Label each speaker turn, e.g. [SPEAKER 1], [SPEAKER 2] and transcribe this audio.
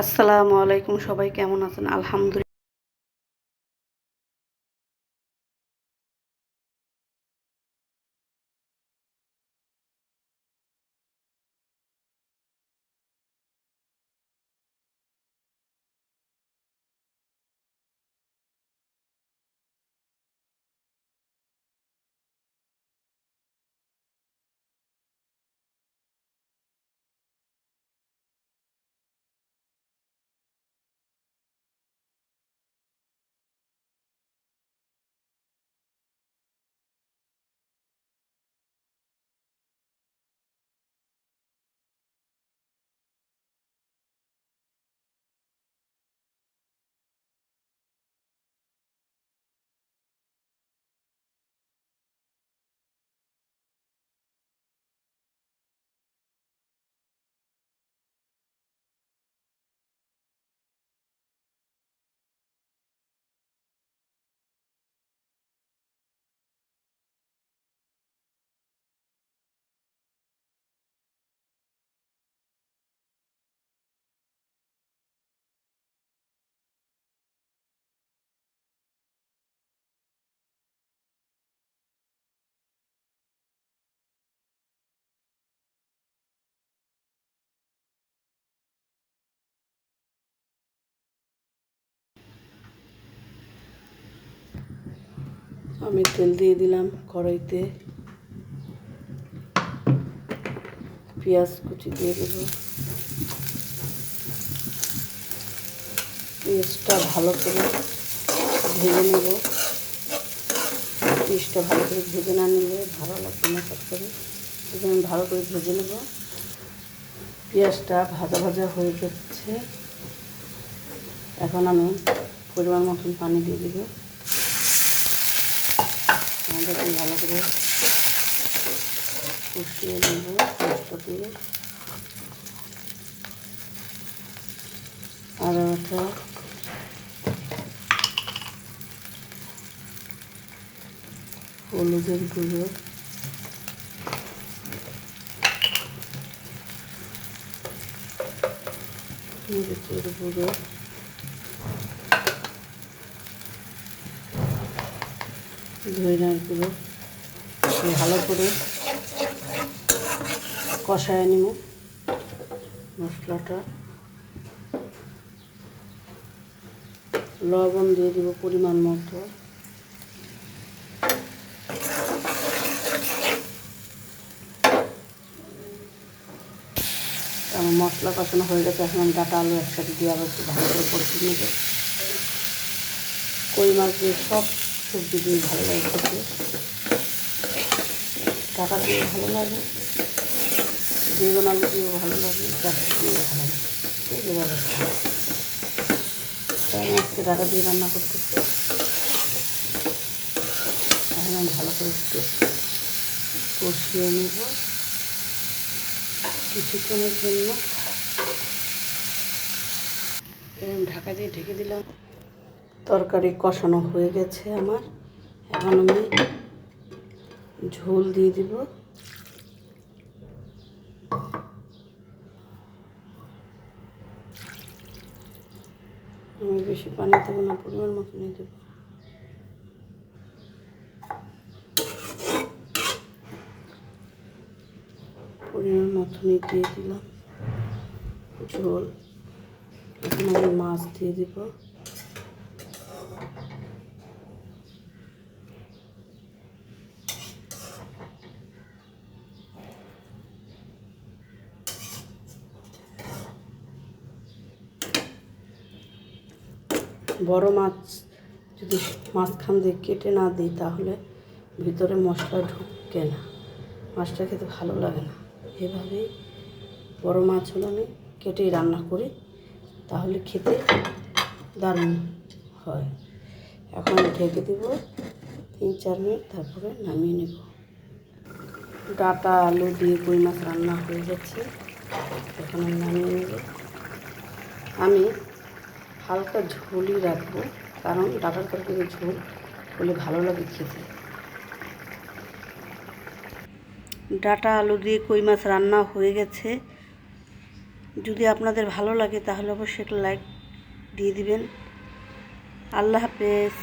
[SPEAKER 1] আসসালামু আলাইকুম সবাই কেমন আছেন? আলহামদুলিল্লাহ। আমি তেল দিয়ে দিলাম কড়াইতে। পেঁয়াজ কুচি দিয়ে দেব। পেঁয়াজটা ভালো করে ভেজে নেব। পেঁয়াজটা ভালো করে ভেজে না নিলে ভালো লাগবে না সব করে। আমি ভালো করে ভেজে নেব। পেঁয়াজটা ভাজা ভাজা হয়ে যাচ্ছে এখন আমি পরিমাণ মতন পানি দিয়ে দেবো। আমাদেরকে ভালো করে কষিয়ে নেব মশলা দিয়ে। ওটা হলুদের গুঁড়ো। মরিচের গুঁড়ো। ধইনার গুঁড়ো ভালো করে কষায় নিব মশলাটা। লবণ দিয়ে দিব পরিমাণ মতো। আমার মশলা কষানো হয়ে গেছে, এখন আমি ডাটা আলু একসাথে দিয়ে আবার একটু ভালো করে কষিয়ে দিয়ে সব সবজি দিয়ে ভালো লাগে খেতে। টাকা দিয়ে ভালো লাগে। বেগুন আলু দিয়েও ভালো লাগে চারটে দিয়েও ভালো লাগে। যেভাবে খাই। তাই আজকে টাকা দিয়ে রান্না করতেছি এখন আমি ভালো করে একটু কষিয়ে নেব। কিছুক্ষণের জন্য। এরকম ঢাকা দিয়ে ঢেকে দিলাম। তরকারি কষানো হয়ে গেছে আমার। এখন আমি ঝোল দিয়ে দিব। আমি বেশি পানি দেবো না, পরিমাণ মতনই দেবো। পরিমাণ মতনই দিয়ে দিলাম। ঝোল। এখন আমি মাছ দিয়ে দিব। বড় মাছ যদি মাঝখান দিয়ে কেটে না দিই তাহলে ভিতরে মশলা ঢুকে না। মাছটা খেতে ভালো লাগে না। এভাবেই বড় মাছ হলে আমি কেটেই রান্না করি, তাহলে খেতে দারুণ হয়। এখন ঢেকে দেব, তিন চার মিনিট তারপরে নামিয়ে নেব। ডাটা, আলু দিয়ে কই মাছ রান্না হয়ে গেছে। এখন আমি নামিয়ে নেব। আমি হালকা ঝোলই রাখব, কারণ ডাটার তরকারি ঝোল হলে ভালো লাগে খেতে। ডাটা আলু দিয়ে কই মাছ রান্না হয়ে গেছে। যদি আপনাদের ভালো লাগে তাহলে অবশ্যই একটা লাইক দিয়ে দিবেন। আল্লাহ হাফেজ।